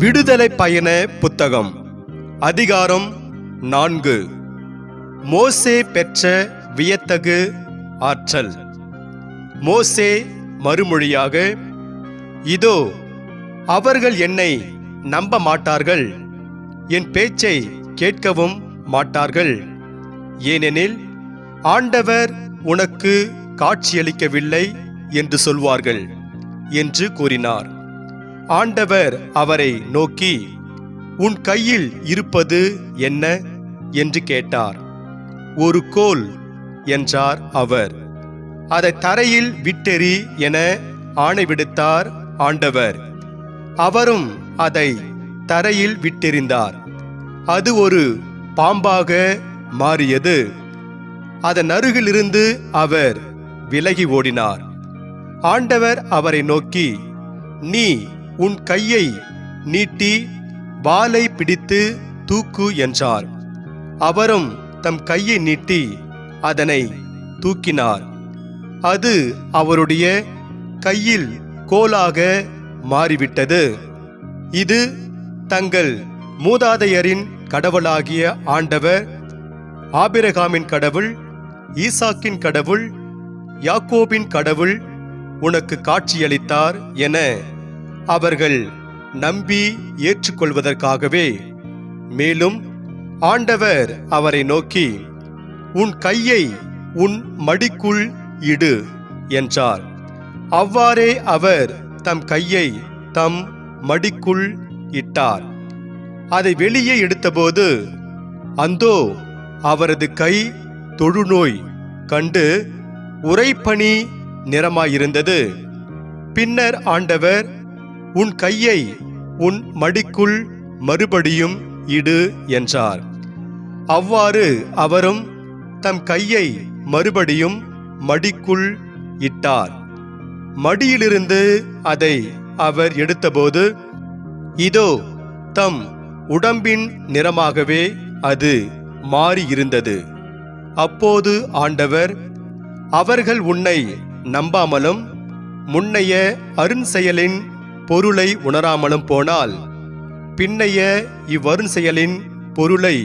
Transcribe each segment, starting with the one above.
விடுதலை பயண புத்தகம் அதிகாரம் நான்கு. மோசே பெற்ற வியத்தகு ஆற்றல். மோசே மறுமொழியாக இதோ அவர்கள் என்னை நம்ப மாட்டார்கள். என் பேச்சை கேட்கவும் மாட்டார்கள். ஏனெனில் ஆண்டவர் உனக்கு காட்சியளிக்கவில்லை என்று சொல்வார்கள் என்று கூறினார். ஆண்டவர் அவரை நோக்கி உன் கையில் இருப்பது என்ன? என்று கேட்டார். ஒரு கோல் என்றார் அவர். அதை தரையில் விட்டெறி என ஆணைவிடுத்தார் ஆண்டவர். அவரும் அதை தரையில் விட்டெறிந்தார். அது ஒரு பாம்பாக மாறியது. அதன் அருகிலிருந்து அவர் விலகி ஓடினார். ஆண்டவர் அவரை நோக்கி நீ உன் கையை நீட்டி வாளை பிடித்து தூக்கு என்றார். அவரும் தம் கையை நீட்டி அதனை தூக்கினார். அது அவருடைய கையில் கோலாக மாறிவிட்டது. இது தங்கள் மூதாதையரின் கடவுளாகிய ஆண்டவர் ஆபிரகாமின் கடவுள் ஈசாக்கின் கடவுள் யாக்கோபின் கடவுள் உனக்கு காட்சியளித்தார் என அவர்கள் நம்பி ஏற்றுக்கொள்வதற்காகவே மேலும் ஆண்டவர் அவரை நோக்கி உன் கையை உன் மடிக்குள் இடு என்றார். அவ்வாறே அவர் தம் கையை தம் மடிக்குள் இட்டார். அதை வெளியே எடுத்தபோது அந்தோ அவரது கை தொழுநோய் கண்டு உரைப்பணி நிறமாயிருந்தது. பின்னர் ஆண்டவர் உன் கையை உன் மடிக்குள் மறுபடியும் இடு என்றார். அவ்வாறு அவரும் தம் கையை மறுபடியும் மடிக்குள் இட்டார். மடியிலிருந்து அதை அவர் எடுத்தபோது இதோ தம் உடம்பின் நிறமாகவே அது மாறியிருந்தது. அப்போது ஆண்டவர் அவர்கள் உன்னை நம்பாமலும் முன்னைய அருண் செயலின் பொருளை உணராமலும் போனால் பின்னைய இவ்வருண்செயலின் பொருளை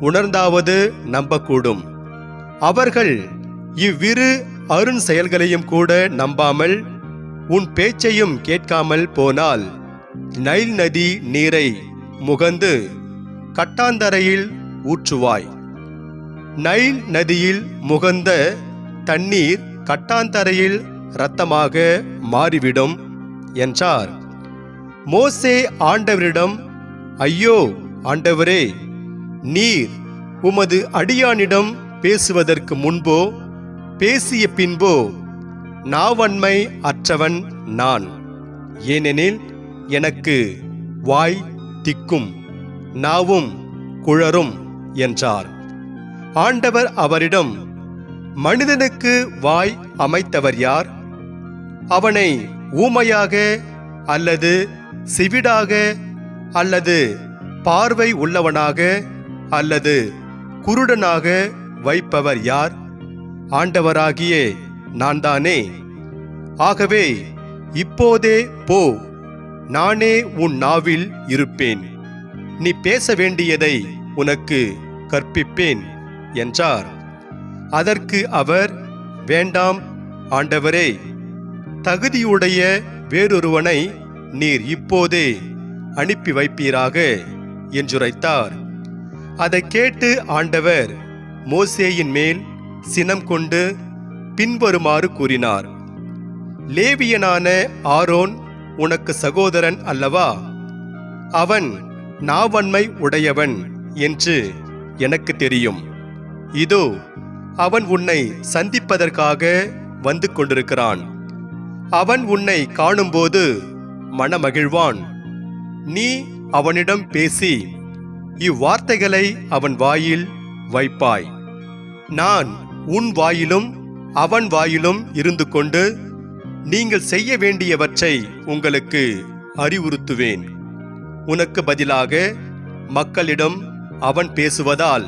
உணர்ந்தாவது நம்பக்கூடும். அவர்கள் இவ்விரு அருண் செயல்களையும் கூட நம்பாமல் உன் பேச்சையும் கேட்காமல் போனால் நைல் நதி நீரை முகந்து கட்டாந்தரையில் ஊற்றுவாய். நைல் நதியில் முகந்த தண்ணீர் கட்டாந்தரையில் இரத்தமாக மாறிவிடும். என்றார். மோசே ஆண்டவரிடம் ஐயோ ஆண்டவரே நீர் உமது அடியானிடம் பேசுவதற்கு முன்போ பேசிய பின்போ நாவன்மை அற்றவன் நான். ஏனெனில் எனக்கு வாய் திக்கும் நாவும் குழரும் என்றார். ஆண்டவர் அவரிடம் மனிதனுக்கு வாய் அமைத்தவர் யார்? அவனை ஊமையாக அல்லது சிவிடாக அல்லது பார்வை உள்ளவனாக அல்லது குருடனாக வைப்பவர் யார்? ஆண்டவராகிய நான் தானே ஆகவே இப்போதே போ நானே உன் நாவில் இருப்பேன். நீ பேச வேண்டியதை உனக்கு கற்பிப்பேன் என்றார். அதற்கு அவர் வேண்டாம் ஆண்டவரே தகுதியுடைய வேறொருவனை நீர் இப்போதே அனுப்பி வைப்பீராக என்றுரைத்தார். அதை கேட்டு ஆண்டவர் மோசேயின் மேல் சினம் கொண்டு பின்வருமாறு கூறினார். லேவியனான ஆரோன் உனக்கு சகோதரன் அல்லவா? அவன் நாவன்மை உடையவன் என்று எனக்கு தெரியும். இதோ அவன் உன்னை சந்திப்பதற்காக வந்து கொண்டிருக்கிறான். அவன் உன்னை காணும்போது மனமகிழ்வான். நீ அவனிடம் பேசி இவ்வார்த்தைகளை அவன் வாயில் வைப்பாய். நான் உன் வாயிலும் அவன் வாயிலும் இருந்து கொண்டு நீங்கள் செய்ய வேண்டியவற்றை உங்களுக்கு அறிவுறுத்துவேன். உனக்கு பதிலாக மக்களிடம் அவன் பேசுவதால்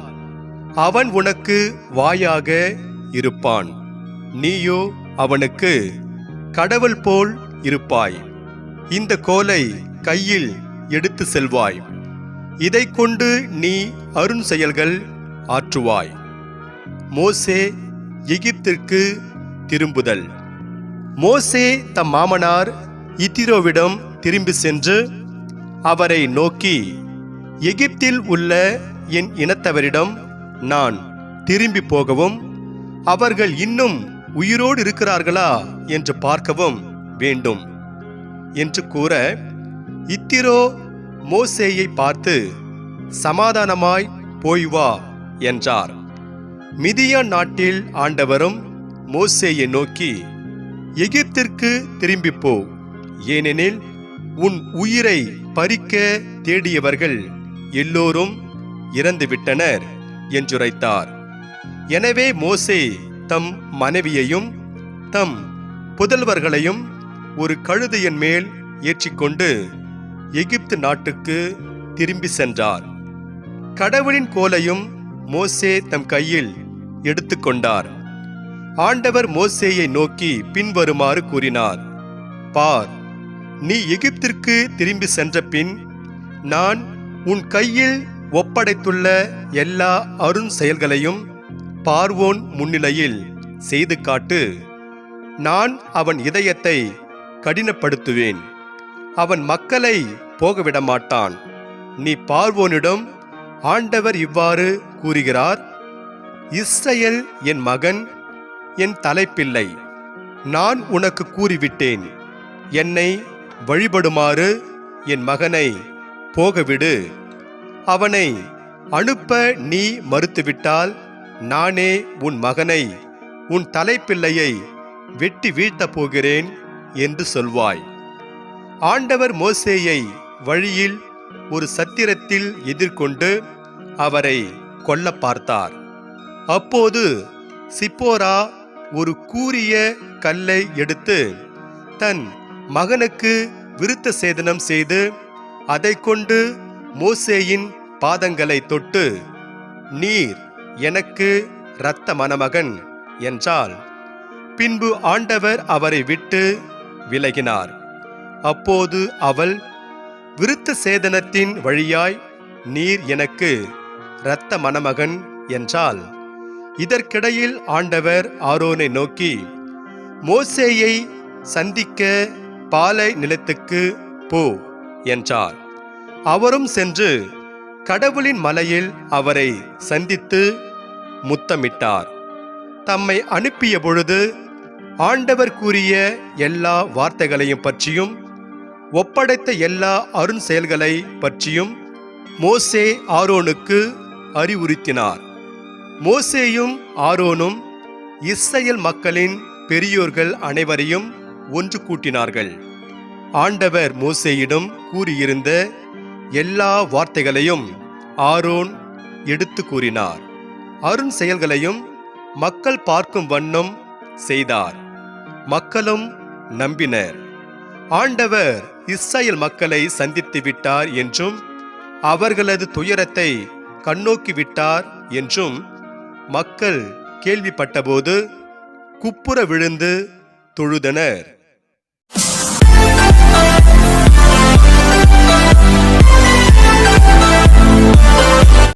அவன் உனக்கு வாயாக இருப்பான். நீயோ அவனுக்கு கடவுள் போல் இருப்பாய். இந்த கோலை கையில் எடுத்து செல்வாய். இதை கொண்டு நீ அருண் செயல்கள் ஆற்றுவாய். மோசே எகிப்திற்கு திரும்புதல். மோசே தம் மாமனார் இத்திரோவிடம் திரும்பி சென்று அவரை நோக்கி எகிப்தில் உள்ள என் இனத்தவரிடம் நான் திரும்பி போகவும் அவர்கள் இன்னும் உயிரோடு இருக்கிறார்களா என்று பார்க்கவும் வேண்டும் என்று கூற இத்திரோ மோசேயை பார்த்து சமாதானமாய் போய் வா என்றார். மிதியான் நாட்டில் ஆண்டவரும் மோசேயை நோக்கி எகிப்திற்கு திரும்பிப்போ ஏனெனில் உன் உயிரை பறிக்க தேடியவர்கள் எல்லோரும் இறந்துவிட்டனர் என்றுரைத்தார் எனவே மோசே தம் மனைவியையும் தம் புதல்வர்களையும் ஒரு கழுதையின் மேல் ஏற்றிக்கொண்டு எகிப்து நாட்டுக்கு திரும்பி சென்றார். கடவுளின் கோலையும் மோசே தம் கையில் எடுத்துக்கொண்டார். ஆண்டவர் மோசேயை நோக்கி பின்வருமாறு கூறினார் பார் நீ எகிப்திற்கு திரும்பி சென்ற பின் நான் உன் கையில் ஒப்படைத்துள்ள எல்லா அருண் செயல்களையும் பார்வோன் முன்னிலையில் செய்து காட்டு நான் அவன் இதயத்தை கடினப்படுத்துவேன். அவன் மக்களை போகவிடமாட்டான். நீ பார்வோனிடம் ஆண்டவர் இவ்வாறு கூறுகிறார் இஸ்ரேல் என் மகன் என் தலைப்பிள்ளை நான் உனக்கு கூறிவிட்டேன். என்னை வழிபடுமாறு என் மகனை போகவிடு. அவனை அனுப்ப நீ மறுத்துவிட்டால் நானே உன் மகனை உன் தலைப்பிள்ளையை வெட்டி வீழ்த்தப் போகிறேன் என்று சொல்வாய். ஆண்டவர் மோசேயை வழியில் ஒரு சத்திரத்தில் எதிர்கொண்டு அவரை கொல்ல பார்த்தார். அப்போது சிப்போரா ஒரு கூரிய கல்லை எடுத்து தன் மகனுக்கு விருத்த சேதனம் செய்து அதை கொண்டு மோசேயின் பாதங்களை தொட்டு நீர் எனக்கு இரத்த மணமகன் என்றால் பின்பு ஆண்டவர் அவரை விட்டு விலகினார். அப்போது அவள் விருத்த சேதனத்தின் வழியாய் நீர் எனக்கு இரத்த மணமகன் என்றால் இதற்கிடையில் ஆண்டவர் ஆரோனை நோக்கி மோசேயை சந்திக்க பாலை நிலத்துக்கு போ என்றார். அவரும் சென்று கடவுளின் மலையில் அவரை சந்தித்து முத்தமிட்டார். தம்மை அனுப்பிய பொழுது ஆண்டவர் கூறிய எல்லா வார்த்தைகளையும் பற்றியும் ஒப்படைத்த எல்லா அருண் செயல்களை பற்றியும் மோசே ஆரோனுக்கு அறிவுறுத்தினார். மோசேயும் ஆரோனும் இஸ்ரேல் மக்களின் பெரியோர்கள் அனைவரையும் ஒன்று கூட்டினார்கள். ஆண்டவர் மோசேயிடம் கூறியிருந்த எல்லா வார்த்தைகளையும் ஆரோன் எடுத்து கூறினார். அருண் செயல்களையும் மக்கள் பார்க்கும் வண்ணம் செய்தார். மக்களும் நம்பினர். ஆண்டவர் இஸ்ரேல் மக்களை சந்தித்து விட்டார் என்றும் அவர்களது துயரத்தை கண்ணோக்கி விட்டார் என்றும் மக்கள் கேள்விப்பட்டபோது குப்புற விழுந்து தொழுதனர்.